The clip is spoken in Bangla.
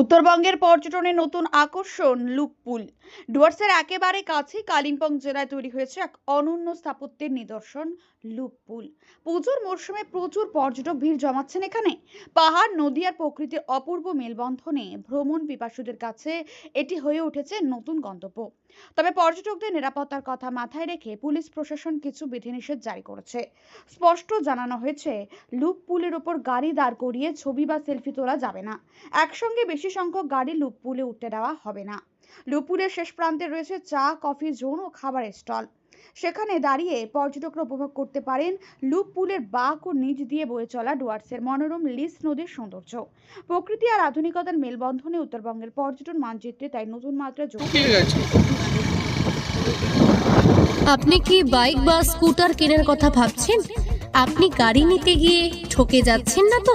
উত্তরবঙ্গের পর্যটনে নতুন আকর্ষণ লুকপুল ডুয়ার্সের একেবারে কাছে কালিম্পং জেলায় তৈরি হয়েছে এক অনন্য স্থাপত্যের নিদর্শন লুকপুল পুজোর মরশুমে প্রচুর পর্যটক ভিড় জমাচ্ছেন এখানে। পাহাড়, নদী আর প্রকৃতির অপূর্ব মেলবন্ধনে ভ্রমণ পিপাসুদের কাছে এটি হয়ে উঠেছে নতুন গন্তব্য। তবে পর্যটকদের নিরাপত্তার কথা মাথায় রেখে পুলিশ প্রশাসন কিছু বিধিনিষেধ জারি করেছে। স্পষ্ট জানানো হয়েছে লুপ পুলের ওপর গাড়ি দাঁড় করিয়ে ছবি বা সেলফি তোলা যাবে না। একসঙ্গে বেশি সংখ্যক গাড়ি লুপপুলে উঠতে দেওয়া হবে না। লুপুরের শেষ প্রান্তে রয়েছে চা কফি জোন ও খাবারের স্টল। সেখানে দাঁড়িয়ে পর্যটকরা উপভোগ করতে পারেন লুপ পুলের বাঁক ও নিচ দিয়ে বয়ে চলা ডুয়ার্সের মনোরম লিস নদীর সৌন্দর্য। প্রকৃতি আর আধুনিকতার মেলবন্ধনে উত্তরবঙ্গের পর্যটন মানচিত্রে তাই নতুন মাত্রা যোগ আপনি কি বাইক বা স্কুটার কেনার কথা ভাবছেন? আপনি গাড়ি নিতে গিয়ে ঠকে যাচ্ছেন না তো?